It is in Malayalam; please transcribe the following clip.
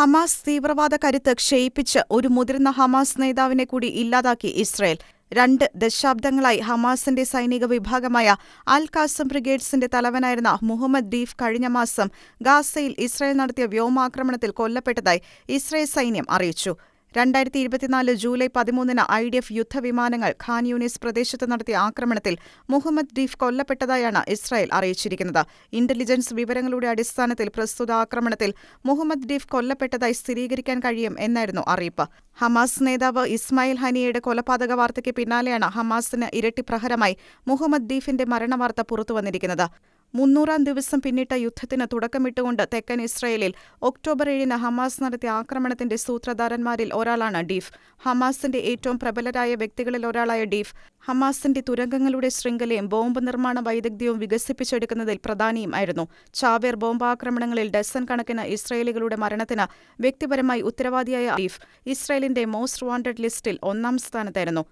ഹമാസ് തീവ്രവാദ കരുത്ത് ക്ഷയിപ്പിച്ച് ഒരു മുതിർന്ന ഹമാസ് നേതാവിനെ കൂടി ഇല്ലാതാക്കി ഇസ്രയേൽ. രണ്ട് ദശാബ്ദങ്ങളായി ഹമാസിന്റെ സൈനിക വിഭാഗമായ അൽ കാസം ബ്രിഗേഡ്സിന്റെ തലവനായിരുന്ന മുഹമ്മദ് ദീഫ് കഴിഞ്ഞ മാസം ഗാസയിൽ ഇസ്രയേൽ നടത്തിയ വ്യോമാക്രമണത്തിൽ കൊല്ലപ്പെട്ടതായി ഇസ്രയേൽ സൈന്യം അറിയിച്ചു. രണ്ടായിരത്തി ഇരുപത്തിനാല് ജൂലൈ പതിമൂന്നിന് ഐ ഡി എഫ് യുദ്ധവിമാനങ്ങൾ ഖാൻ യൂണിസ് പ്രദേശത്ത് നടത്തിയ ആക്രമണത്തിൽ മുഹമ്മദ് ഡീഫ് കൊല്ലപ്പെട്ടതായാണ് ഇസ്രായേൽ അറിയിച്ചിരിക്കുന്നത്. ഇന്റലിജൻസ് വിവരങ്ങളുടെ അടിസ്ഥാനത്തിൽ പ്രസ്തുത ആക്രമണത്തിൽ മുഹമ്മദ് ഡീഫ് കൊല്ലപ്പെട്ടതായി സ്ഥിരീകരിക്കാൻ കഴിയും എന്നായിരുന്നു അറിയിപ്പ്. ഹമാസ് നേതാവ് ഇസ്മായിൽ ഹനിയയുടെ കൊലപാതക വാർത്തയ്ക്ക് പിന്നാലെയാണ് ഹമാസിന് ഇരട്ടി പ്രഹരമായി മുഹമ്മദ് ഡീഫിന്റെ മരണവാർത്ത പുറത്തുവന്നിരിക്കുന്നത്. മുന്നൂറാം ദിവസം പിന്നിട്ട യുദ്ധത്തിന് തുടക്കമിട്ടുകൊണ്ട് തെക്കൻ ഇസ്രയേലിൽ ഒക്ടോബർ ഏഴിന് ഹമാസ് നടത്തിയ ആക്രമണത്തിന്റെ സൂത്രധാരന്മാരിൽ ഒരാളാണ് ഡീഫ്. ഹമാസിന്റെ ഏറ്റവും പ്രബലരായ വ്യക്തികളിൽ ഒരാളായ ഡീഫ്. ഹമാസിന്റെ തുരങ്കങ്ങളുടെ ശൃംഖലയും ബോംബ് നിർമ്മാണ വൈദഗ്ധ്യവും വികസിപ്പിച്ചെടുക്കുന്നതിൽ പ്രധാനിയും ആയിരുന്നു ചാവേർ ബോംബാക്രമണങ്ങളിൽ ഡസൻ കണക്കിന് ഇസ്രയേലികളുടെ മരണത്തിന് വ്യക്തിപരമായി ഉത്തരവാദിയായ ഡീഫ്. ഇസ്രയേലിന്റെ മോസ്റ്റ് വാണ്ടഡ് ലിസ്റ്റിൽ ഒന്നാം സ്ഥാനത്തായിരുന്നു.